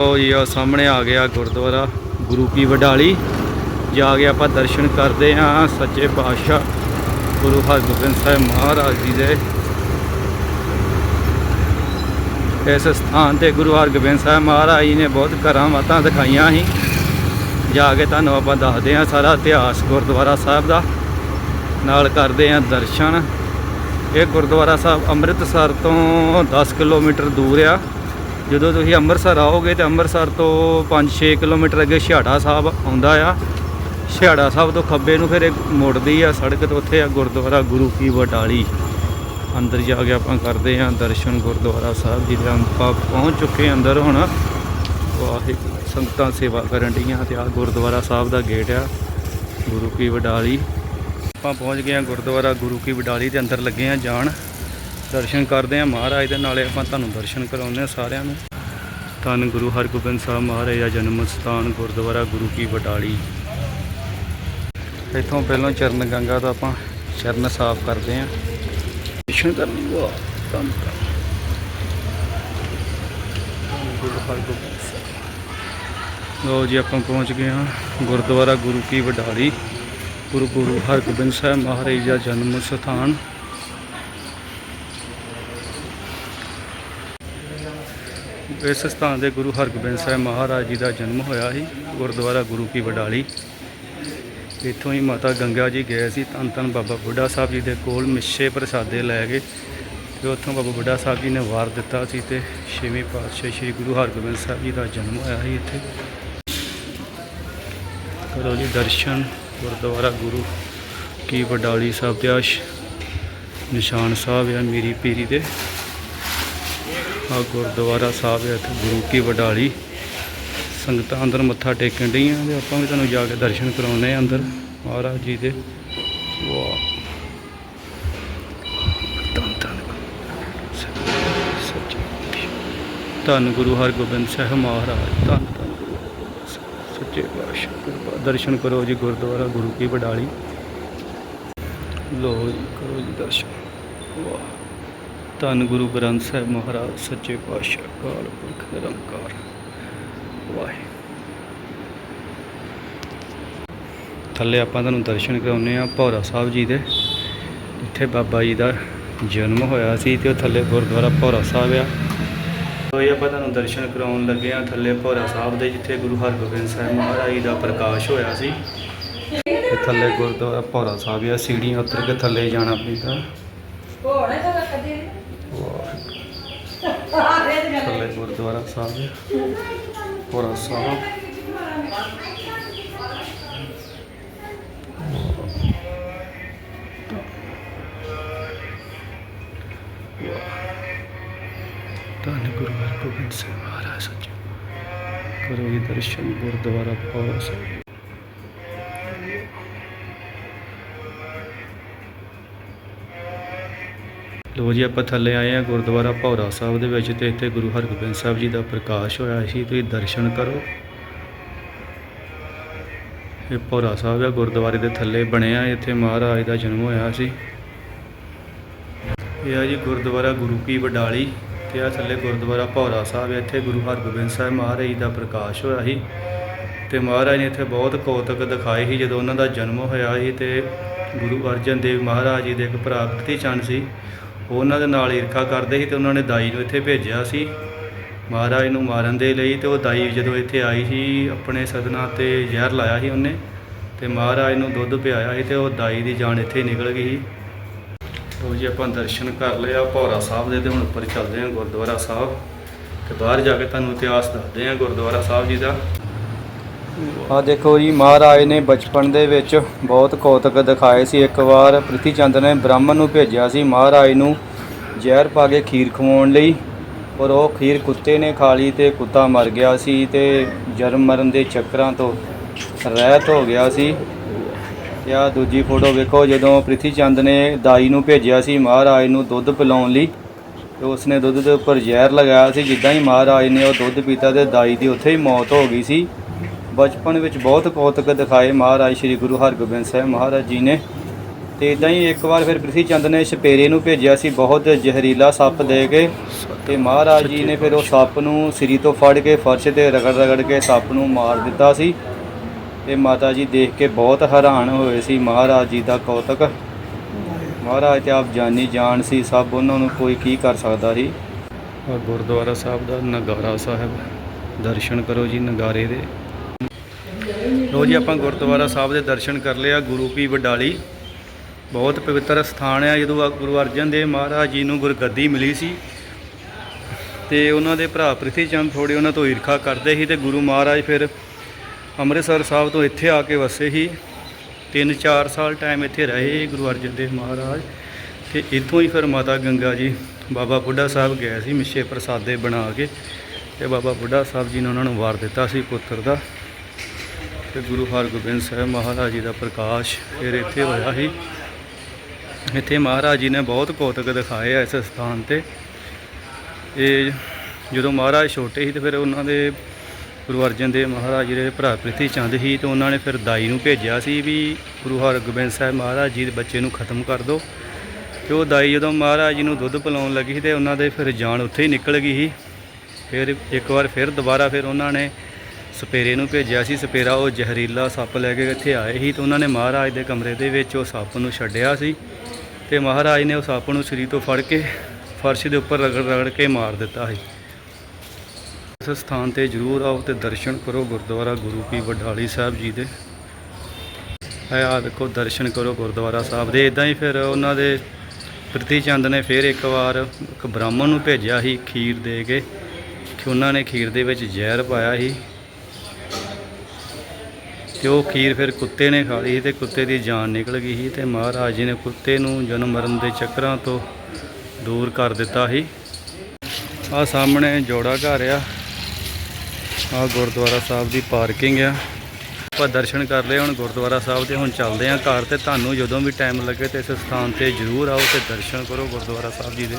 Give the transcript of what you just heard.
ਉਹ ਜੀ ਆ ਸਾਹਮਣੇ ਆ ਗਿਆ ਗੁਰਦੁਆਰਾ, ਗੁਰੂ ਕੀ ਵਡਾਲੀ। ਜਾ ਕੇ ਆਪਾਂ ਦਰਸ਼ਨ ਕਰਦੇ ਹਾਂ ਸੱਚੇ ਪਾਤਸ਼ਾਹ ਗੁਰੂ ਹਰਗੋਬਿੰਦ ਸਾਹਿਬ ਮਹਾਰਾਜ ਜੀ ਦੇ। ਇਸ ਸਥਾਨ ਤੇ ਗੁਰੂ ਹਰਗੋਬਿੰਦ ਸਾਹਿਬ ਮਹਾਰਾਜ ਜੀ ਨੇ ਬਹੁਤ ਕਰਾਮਾਤਾਂ ਦਿਖਾਈਆਂ ਸੀ। ਜਾ ਕੇ ਤੁਹਾਨੂੰ ਆਪਾਂ ਦੱਸਦੇ ਹਾਂ ਸਾਰਾ ਇਤਿਹਾਸ ਗੁਰਦੁਆਰਾ ਸਾਹਿਬ ਦਾ। ਨਾਲ ਕਰਦੇ ਹਾਂ ਦਰਸ਼ਨ। ਇਹ ਗੁਰਦੁਆਰਾ ਸਾਹਿਬ ਅੰਮ੍ਰਿਤਸਰ ਤੋਂ 10 ਕਿਲੋਮੀਟਰ ਦੂਰ ਆ। ਜਦੋਂ ਤੁਸੀਂ ਅੰਮ੍ਰਿਤਸਰ ਆਓਗੇ ਤੇ ਅੰਮ੍ਰਿਤਸਰ ਤੋਂ 5-6 ਕਿਲੋਮੀਟਰ ਅੱਗੇ ਛਿਹਾੜਾ ਸਾਹਿਬ ਆਉਂਦਾ ਆ। ਛਿਹਾੜਾ ਸਾਹਿਬ ਤੋਂ ਖੱਬੇ ਨੂੰ ਫਿਰ ਇਹ ਮੁੜਦੀ ਆ ਸੜਕ ਤੇ ਉੱਥੇ ਆ ਗੁਰਦੁਆਰਾ ਗੁਰੂ ਕੀ ਵਡਾਲੀ ਅੰਦਰ ਜਾ ਕੇ ਆਪਾਂ ਕਰਦੇ ਹਾਂ ਦਰਸ਼ਨ ਗੁਰਦੁਆਰਾ ਸਾਹਿਬ ਜੀ ਦੇ ਆਪਾਂ ਪਹੁੰਚ ਚੁੱਕੇ ਹਾਂ ਅੰਦਰ ਹੁਣ। ਵਾਹਿਗੁਰੂ, ਸੰਗਤਾਂ ਸੇਵਾ ਕਰਨ ਡੀਆਂ ਤੇ ਆ ਗੁਰਦੁਆਰਾ ਸਾਹਿਬ ਦਾ ਗੇਟ ਆ, ਗੁਰੂ ਕੀ ਵਡਾਲੀ ਆਪਾਂ ਪਹੁੰਚ ਗਏ ਹਾਂ ਗੁਰਦੁਆਰਾ ਗੁਰੂ ਕੀ ਵਡਾਲੀ ਦੇ ਅੰਦਰ ਲੱਗੇ ਹਾਂ ਜਾਣ। ਦਰਸ਼ਨ ਕਰਦੇ ਹਾਂ ਮਹਾਰਾਜ ਦੇ ਨਾਲੇ ਆਪਾਂ ਤੁਹਾਨੂੰ ਦਰਸ਼ਨ ਕਰਾਉਂਦੇ ਹਾਂ ਸਾਰਿਆਂ ਨੂੰ। ਧੰਨ ਗੁਰੂ ਹਰਗੋਬਿੰਦ ਸਾਹਿਬ ਮਹਾਰਾਜ ਦਾ ਜਨਮ ਸਥਾਨ ਗੁਰਦੁਆਰਾ ਗੁਰੂ ਕੀ ਵਡਾਲੀ ਇੱਥੋਂ ਪਹਿਲਾਂ ਚਰਨ ਗੰਗਾ ਦਾ ਆਪਾਂ ਚਰਨ ਸਾਫ਼ ਕਰਦੇ ਹਾਂ। ਦਰਸ਼ਨ ਕਰ ਲਈਏ ਧੰਨ ਗੁਰੂ ਹਰਗੋਬਿੰਦ ਲੋ ਜੀ ਆਪਾਂ ਪਹੁੰਚ ਗਏ ਹਾਂ ਗੁਰਦੁਆਰਾ ਗੁਰੂ ਕੀ ਵਡਾਲੀ ਗੁਰੂ ਗੁਰੂ ਹਰਗੋਬਿੰਦ ਸਾਹਿਬ ਮਹਾਰਾਜ ਦਾ ਜਨਮ ਸਥਾਨ। ਇਸ ਸਥਾਨ ਦੇ ਗੁਰੂ ਹਰਗੋਬਿੰਦ ਸਾਹਿਬ ਮਹਾਰਾਜ ਜੀ ਦਾ ਜਨਮ ਹੋਇਆ ਸੀ, ਗੁਰਦੁਆਰਾ ਗੁਰੂ ਕੀ ਵਡਾਲੀ। ਇੱਥੋਂ ਹੀ ਮਾਤਾ ਗੰਗਾ ਜੀ ਗਏ ਸੀ, ਧੰਨ ਧੰਨ ਬਾਬਾ ਬੁੱਢਾ ਸਾਹਿਬ ਜੀ ਦੇ ਕੋਲ ਮਿੱਛੇ ਪ੍ਰਸਾਦੇ ਲੈ ਕੇ ਤੇ ਉੱਥੋਂ ਬਾਬਾ ਬੁੱਢਾ ਸਾਹਿਬ ਜੀ ਨੇ ਵਾਰ ਦਿੱਤਾ ਸੀ ਤੇ ਛੇਵੇਂ ਪਾਤਸ਼ਾਹ ਸ੍ਰੀ ਗੁਰੂ ਹਰਗੋਬਿੰਦ ਸਾਹਿਬ ਜੀ ਦਾ ਜਨਮ ਹੋਇਆ ਸੀ ਇੱਥੇ। ਕਰੋ ਜੀ ਦਰਸ਼ਨ, ਗੁਰਦੁਆਰਾ ਗੁਰੂ ਕੀ ਵਡਾਲੀ ਸਾਹਿਬ ਦੇ ਨਿਸ਼ਾਨ ਸਾਹਿਬ ਆ, ਮੀਰੀ ਪੀਰੀ ਦੇ। ਆ ਗੁਰਦੁਆਰਾ ਸਾਹਿਬ ਹੈ ਇੱਥੇ, ਗੁਰੂ ਕੀ ਵਡਾਲੀ। ਸੰਗਤਾਂ ਅੰਦਰ ਮੱਥਾ ਟੇਕਣ ਡੀਆਂ ਤੇ ਆਪਾਂ ਵੀ ਤੁਹਾਨੂੰ ਜਾ ਕੇ ਦਰਸ਼ਨ ਕਰਾਉਨੇ ਆ ਅੰਦਰ, ਮਹਾਰਾਜ ਜੀ ਦੇ। ਵਾਹ। ਧੰਨ ਧੰਨ ਗੁਰੂ। ਹਰਗੋਬਿੰਦ ਸਾਹਿਬ ਮਹਾਰਾਜ, ਧੰਨ ਧੰਨ ਸੱਚੇ ਪਾਤਸ਼ਾਹ ਦਰਸ਼ਨ ਕਰੋ ਜੀ ਗੁਰਦੁਆਰਾ ਗੁਰੂ ਕੀ ਵਡਾਲੀ। ਲੋ ਜੀ, ਕਰੋ ਜੀ ਦਰਸ਼ਨ। ਵਾਹ। ਧੰਨ ਗੁਰੂ ਗ੍ਰੰਥ ਸਾਹਿਬ ਮਹਾਰਾਜ, ਸੱਚੇ ਪਾਤਸ਼ਾਹ ਕਾਲ ਪੁਰਖ, ਨਿਰੰਕਾਰ। ਵਾਹਿਗੁਰੂ। ਥੱਲੇ ਆਪਾਂ ਤੁਹਾਨੂੰ ਦਰਸ਼ਨ ਕਰਾਉਨੇ ਆ ਭੌਰਾ ਸਾਹਿਬ ਜੀ ਦੇ। ਜਿੱਥੇ ਬਾਬਾ ਜੀ ਦਾ ਜਨਮ ਹੋਇਆ ਸੀ ਤੇ ਉਹ ਥੱਲੇ ਗੁਰਦੁਆਰਾ ਭੌਰਾ ਸਾਹਿਬ ਆ। ਹੋਈ ਆਪਾਂ ਤੁਹਾਨੂੰ ਦਰਸ਼ਨ ਕਰਾਉਣ ਲੱਗੇ ਆ ਥੱਲੇ ਭੌਰਾ ਸਾਹਿਬ ਦੇ, ਜਿੱਥੇ ਗੁਰੂ ਹਰਗੋਬਿੰਦ ਸਾਹਿਬ ਮਹਾਰਾਜ ਜੀ ਦਾ ਪ੍ਰਕਾਸ਼ ਹੋਇਆ ਸੀ। ਤੇ ਥੱਲੇ ਗੁਰਦੁਆਰਾ ਭੌਰਾ ਸਾਹਿਬ ਆ, ਸੀੜੀਆਂ ਉਤਰ ਕੇ ਥੱਲੇ ਜਾਣਾ ਪੈਂਦਾ। ਵਾਹਿਗੁਰੂ ਥੱਲੇ ਗੁਰਦੁਆਰਾ ਸਾਹਿਬ ਭੌਰਾ ਸਾਹਿਬ। ਧੰਨ ਗੁਰੂ ਹਰਗੋਬਿੰਦ ਸਿੰਘ ਮਹਾਰਾਜ ਸੱਚੇ। ਕਰੋ ਜੀ ਦਰਸ਼ਨ ਗੁਰਦੁਆਰਾ ਭੌਰਾ ਸਾਹਿਬ। ਲੋ ਜੀ, ਆਪਾਂ ਥੱਲੇ ਆਏ ਆ ਗੁਰਦੁਆਰਾ ਭੌਰਾ ਸਾਹਿਬ ਦੇ ਵਿੱਚ ਤੇ ਇੱਥੇ ਗੁਰੂ ਹਰਗੋਬਿੰਦ ਸਾਹਿਬ ਜੀ ਦਾ ਪ੍ਰਕਾਸ਼ ਹੋਇਆ ਸੀ। ਤੁਸੀਂ ਦਰਸ਼ਨ ਕਰੋ। ਇਹ ਭੌਰਾ ਸਾਹਿਬ ਆ, ਗੁਰਦੁਆਰੇ ਦੇ ਥੱਲੇ ਬਣਿਆ ਇੱਥੇ ਮਹਾਰਾਜ ਦਾ ਜਨਮ ਹੋਇਆ ਸੀ। ਇਹ ਆ ਜੀ ਗੁਰਦੁਆਰਾ ਗੁਰੂ ਕੀ ਵਡਾਲੀ ਤੇ ਆ ਥੱਲੇ ਗੁਰਦੁਆਰਾ ਭੌਰਾ ਸਾਹਿਬ ਇੱਥੇ ਗੁਰੂ ਹਰਗੋਬਿੰਦ ਸਾਹਿਬ ਮਹਾਰਾਜ ਜੀ ਦਾ ਪ੍ਰਕਾਸ਼ ਹੋਇਆ ਸੀ ਤੇ ਮਹਾਰਾਜ ਨੇ ਇੱਥੇ ਬਹੁਤ ਕੌਤਕ ਦਿਖਾਏ ਸੀ ਜਦੋਂ ਉਹਨਾਂ ਦਾ ਜਨਮ ਹੋਇਆ ਸੀ ਤੇ ਗੁਰੂ ਅਰਜਨ ਦੇਵ ਮਹਾਰਾਜ ਜੀ ਦੇ ਇੱਕ ਭਰਾ ਪ੍ਰਿਥੀ ਚੰਦ ਸੀ। ਉਹਨਾਂ ਦੇ ਨਾਲ ਈਰਖਾ ਕਰਦੇ ਸੀ ਤੇ ਉਹਨਾਂ ਨੇ ਦਾਈ ਨੂੰ ਇੱਥੇ ਭੇਜਿਆ ਸੀ। ਮਹਾਰਾਜ ਨੂੰ ਮਾਰਨ ਦੇ ਲਈ ਤੇ ਉਹ ਦਾਈ ਜਦੋਂ ਇੱਥੇ ਆਈ ਸੀ, ਆਪਣੇ ਸਦਨਾ ਤੇ ਜ਼ਹਿਰ ਲਾਇਆ ਸੀ ਉਹਨੇ ਤੇ ਮਹਾਰਾਜ ਨੂੰ ਦੁੱਧ ਪਿਆਇਆ ਸੀ ਤੇ ਉਹ ਦਾਈ ਦੀ ਜਾਨ ਇੱਥੇ ਨਿਕਲ ਗਈ। ਸੀ ਉਹ ਜੀ, ਆਪਾਂ ਦਰਸ਼ਨ ਕਰ ਲਿਆ ਭੌਰਾ ਸਾਹਿਬ ਦੇ ਤੇ ਹੁਣ ਉੱਪਰ ਚੱਲਦੇ ਹਾਂ ਗੁਰਦੁਆਰਾ ਸਾਹਿਬ ਤੇ ਬਾਹਰ ਜਾ ਕੇ ਤੁਹਾਨੂੰ ਇਤਿਹਾਸ ਦੱਸਦੇ ਹਾਂ ਗੁਰਦੁਆਰਾ ਸਾਹਿਬ ਜੀ ਦਾ। ਆ ਦੇਖੋ ਜੀ, ਮਹਾਰਾਜ ਨੇ ਬਚਪਨ ਦੇ ਵਿੱਚ ਬਹੁਤ ਕੌਤਕ ਦਿਖਾਏ ਸੀ। ਇੱਕ ਵਾਰ ਪ੍ਰਿਥੀ ਚੰਦ ਨੇ ਬ੍ਰਾਹਮਣ ਨੂੰ ਭੇਜਿਆ ਸੀ ਮਹਾਰਾਜ ਨੂੰ ਜ਼ਹਿਰ ਪਾ ਕੇ ਖੀਰ ਖਵਾਉਣ ਲਈ ਪਰ ਉਹ ਖੀਰ ਕੁੱਤੇ ਨੇ ਖਾ ਲਈ ਤੇ ਕੁੱਤਾ ਮਰ ਗਿਆ ਸੀ ਤੇ ਜਨਮ ਮਰਨ ਦੇ ਚੱਕਰਾਂ ਤੋਂ ਰਹਿਤ ਹੋ ਗਿਆ ਸੀ। ਤੇ ਆਹ ਦੂਜੀ ਫੋਟੋ ਵੇਖੋ, ਜਦੋਂ ਪ੍ਰਿਥੀ ਚੰਦ ਨੇ ਦਾਈ ਨੂੰ ਭੇਜਿਆ ਸੀ ਮਹਾਰਾਜ ਨੂੰ ਦੁੱਧ ਪਿਲਾਉਣ ਲਈ, ਤੇ ਉਸਨੇ ਦੁੱਧ ਦੇ ਉੱਪਰ ਜ਼ਹਿਰ ਲਗਾਇਆ ਸੀ। ਜਿੱਦਾਂ ਹੀ ਮਹਾਰਾਜ ਨੇ ਉਹ ਦੁੱਧ ਪੀਤਾ ਤੇ ਦਾਈ ਦੀ ਉੱਥੇ ਹੀ ਮੌਤ ਹੋ ਗਈ ਸੀ। ਬਚਪਨ ਵਿੱਚ ਬਹੁਤ ਕੌਤਕ ਦਿਖਾਏ ਮਹਾਰਾਜ ਸ੍ਰੀ ਗੁਰੂ ਹਰਗੋਬਿੰਦ ਸਾਹਿਬ ਮਹਾਰਾਜ ਜੀ ਨੇ। ਤੇ ਇਦਾਂ ਹੀ ਇੱਕ ਵਾਰ ਫਿਰ ਪ੍ਰਿਥੀ ਚੰਦ ਨੇ ਸਪੇਰੇ ਨੂੰ ਭੇਜਿਆ ਸੀ ਬਹੁਤ ਜ਼ਹਿਰੀਲਾ ਸੱਪ ਦੇ ਕੇ। ਤੇ ਮਹਾਰਾਜ ਜੀ ਨੇ ਫਿਰ ਉਹ ਸੱਪ ਨੂੰ ਸਿਰੀ ਤੋਂ ਫੜ ਕੇ ਫਰਸ਼ ਤੇ ਰਗੜ ਰਗੜ ਕੇ ਸੱਪ ਨੂੰ ਮਾਰ ਦਿੱਤਾ ਸੀ। ਤੇ ਮਾਤਾ ਜੀ ਦੇਖ ਕੇ ਬਹੁਤ ਹੈਰਾਨ ਹੋਏ ਸੀ ਮਹਾਰਾਜ ਜੀ ਦਾ ਕੌਤਕ। ਮਹਾਰਾਜ ਤੇ ਆਪ ਜਾਨੀ ਜਾਣ ਸੀ, ਸਭ ਉਹਨਾਂ ਨੂੰ ਕੋਈ ਕੀ ਕਰ ਸਕਦਾ ਸੀ? ਆ ਗੁਰਦੁਆਰਾ ਸਾਹਿਬ ਦਾ ਨਗਾਰਾ ਸਾਹਿਬ, ਦਰਸ਼ਨ ਕਰੋ ਜੀ ਨਗਾਰੇ ਦੇ। ਲੋ ਜੀ, ਆਪਾਂ ਗੁਰਦੁਆਰਾ ਸਾਹਿਬ ਦੇ ਦਰਸ਼ਨ ਕਰ ਲਿਆ ਗੁਰੂ ਕੀ ਵਡਾਲੀ। ਬਹੁਤ ਪਵਿੱਤਰ ਸਥਾਨ ਹੈ ਜਦੋਂ ਗੁਰੂ ਅਰਜਨ ਦੇਵ ਮਹਾਰਾਜ ਜੀ ਨੂੰ ਗੁਰਗੱਦੀ ਮਿਲੀ ਸੀ, ਤੇ ਉਹਨਾਂ ਦੇ ਭਰਾ ਪ੍ਰਿਥੀ ਚੰਦ ਥੋੜੇ ਉਹਨਾਂ ਤੋਂ ਈਰਖਾ ਕਰਦੇ ਸੀ, ਤੇ ਗੁਰੂ ਮਹਾਰਾਜ ਫਿਰ ਅੰਮ੍ਰਿਤਸਰ ਸਾਹਿਬ ਤੋਂ ਇੱਥੇ ਆ ਕੇ ਵਸੇ ਸੀ। 3-4 ਸਾਲ ਟਾਈਮ ਇੱਥੇ ਰਹੇ ਗੁਰੂ ਅਰਜਨ ਦੇਵ ਮਹਾਰਾਜ, ਤੇ ਇੱਥੋਂ ਹੀ ਫਿਰ ਮਾਤਾ ਗੰਗਾ ਜੀ, ਬਾਬਾ ਬੁੱਢਾ ਸਾਹਿਬ ਗਏ ਸੀ, ਮਿੱਛੇ ਪ੍ਰਸਾਦੇ ਬਣਾ ਕੇ, ਤੇ ਬਾਬਾ ਬੁੱਢਾ ਸਾਹਿਬ ਜੀ ਨੇ ਉਹਨਾਂ ਨੂੰ ਵਾਰ ਦਿੱਤਾ ਸੀ ਪੁੱਤਰ ਦਾ। ਤੇ ਗੁਰੂ ਹਰਗੋਬਿੰਦ ਸਾਹਿਬ ਮਹਾਰਾਜ ਜੀ ਦਾ ਪ੍ਰਕਾਸ਼ ਫਿਰ ਇੱਥੇ ਹੋਇਆ ਸੀ। ਇੱਥੇ ਮਹਾਰਾਜ ਜੀ ਨੇ ਬਹੁਤ ਕੌਤਕ ਦਿਖਾਏ ਆ ਇਸ ਸਥਾਨ ਤੇ। ਇਹ ਜਦੋਂ ਮਹਾਰਾਜ ਛੋਟੇ ਸੀ ਤੇ ਫਿਰ ਉਹਨਾਂ ਦੇ ਗੁਰੂ ਅਰਜਨ ਦੇਵ ਮਹਾਰਾਜ ਜੀ ਦੇ ਭਰਾ ਪ੍ਰਿਥੀ ਚੰਦ ਸੀ ਤੇ ਉਹਨਾਂ ਨੇ ਫਿਰ ਦਾਈ ਨੂੰ ਭੇਜਿਆ ਸੀ ਵੀ ਗੁਰੂ ਹਰਗੋਬਿੰਦ ਸਾਹਿਬ ਮਹਾਰਾਜ ਜੀ ਦੇ ਬੱਚੇ ਨੂੰ ਖਤਮ ਕਰ ਦਿਓ। ਤੇ ਉਹ ਦਾਈ ਜਦੋਂ ਮਹਾਰਾਜ ਜੀ ਨੂੰ ਦੁੱਧ ਪਿਲਾਉਣ ਲੱਗੀ ਸੀ ਤੇ ਉਹਨਾਂ ਦੇ ਫਿਰ ਜਾਨ ਉੱਥੇ ਹੀ ਨਿਕਲ ਗਈ ਸੀ। ਫਿਰ ਇੱਕ ਵਾਰ ਫਿਰ ਦੁਬਾਰਾ ਫਿਰ ਉਹਨਾਂ ਨੇ ਸਪੇਰੇ ਨੂੰ ਭੇਜਿਆ ਸੀ, ਸਪੇਰਾ ਉਹ ਜ਼ਹਿਰੀਲਾ ਸੱਪ ਲੈ ਕੇ ਇੱਥੇ ਆਏ ਸੀ ਤੇ ਉਹਨਾਂ ਨੇ ਮਹਾਰਾਜ ਦੇ ਕਮਰੇ ਦੇ ਵਿੱਚ ਉਹ ਸੱਪ ਨੂੰ ਛੱਡਿਆ ਸੀ ਤੇ ਮਹਾਰਾਜ ਨੇ ਉਹ ਸੱਪ ਨੂੰ ਸਰੀਰ ਤੋਂ ਫੜ ਕੇ ਫਰਸ਼ ਦੇ ਉੱਪਰ ਰਗੜ ਰਗੜ ਕੇ ਮਾਰ ਦਿੱਤਾ ਸੀ। ਇਸ ਸਥਾਨ ਤੇ ਜਰੂਰ ਆਓ ਤੇ ਦਰਸ਼ਨ ਕਰੋ ਗੁਰਦੁਆਰਾ ਗੁਰੂ ਕੀ ਵਡਾਲੀ ਸਾਹਿਬ ਜੀ ਦੇ। ਇਹ ਆ ਦੇਖੋ, ਦਰਸ਼ਨ ਕਰੋ ਗੁਰਦੁਆਰਾ ਸਾਹਿਬ ਦੇ। ਇਦਾਂ ਹੀ ਫਿਰ ਉਹਨਾਂ ਦੇ ਪ੍ਰਿਥੀ ਚੰਦ ਨੇ ਫਿਰ ਇੱਕ ਵਾਰ ਇੱਕ ਬ੍ਰਾਹਮਣ ਨੂੰ ਭੇਜਿਆ ਸੀ ਖੀਰ ਦੇ ਕੇ ਕਿ ਉਹਨਾਂ ਨੇ ਖੀਰ ਦੇ ਵਿੱਚ ਜ਼ਹਿਰ ਪਾਇਆ ਸੀ। ਤੇ ਉਹ ਖੀਰ ਫਿਰ ਕੁੱਤੇ ਨੇ ਖਾ ਲਈ ਸੀ ਤੇ ਕੁੱਤੇ ਦੀ ਜਾਨ ਨਿਕਲ ਗਈ ਸੀ ਤੇ ਮਹਾਰਾਜ ਜੀ ਨੇ ਕੁੱਤੇ ਨੂੰ ਜਨਮ ਮਰਨ ਦੇ ਚੱਕਰਾਂ ਤੋਂ ਦੂਰ ਕਰ ਦਿੱਤਾ ਸੀ। ਆ ਸਾਹਮਣੇ ਜੋੜਾ ਘਰ ਆ। ਆ ਗੁਰਦੁਆਰਾ ਸਾਹਿਬ ਦੀ ਪਾਰਕਿੰਗ ਆ। ਆਪਾਂ ਦਰਸ਼ਨ ਕਰ ਲਏ ਹੁਣ ਗੁਰਦੁਆਰਾ ਸਾਹਿਬ ਦੇ ਹੁਣ ਚੱਲਦੇ ਆ ਘਰ ਤੇ। ਤੁਹਾਨੂੰ ਜਦੋਂ ਵੀ ਟਾਈਮ ਲੱਗੇ ਤੇ ਇਸ ਸਥਾਨ ਤੇ ਜਰੂਰ ਆਓ ਤੇ ਦਰਸ਼ਨ ਕਰੋ ਗੁਰਦੁਆਰਾ ਸਾਹਿਬ ਜੀ ਦੇ।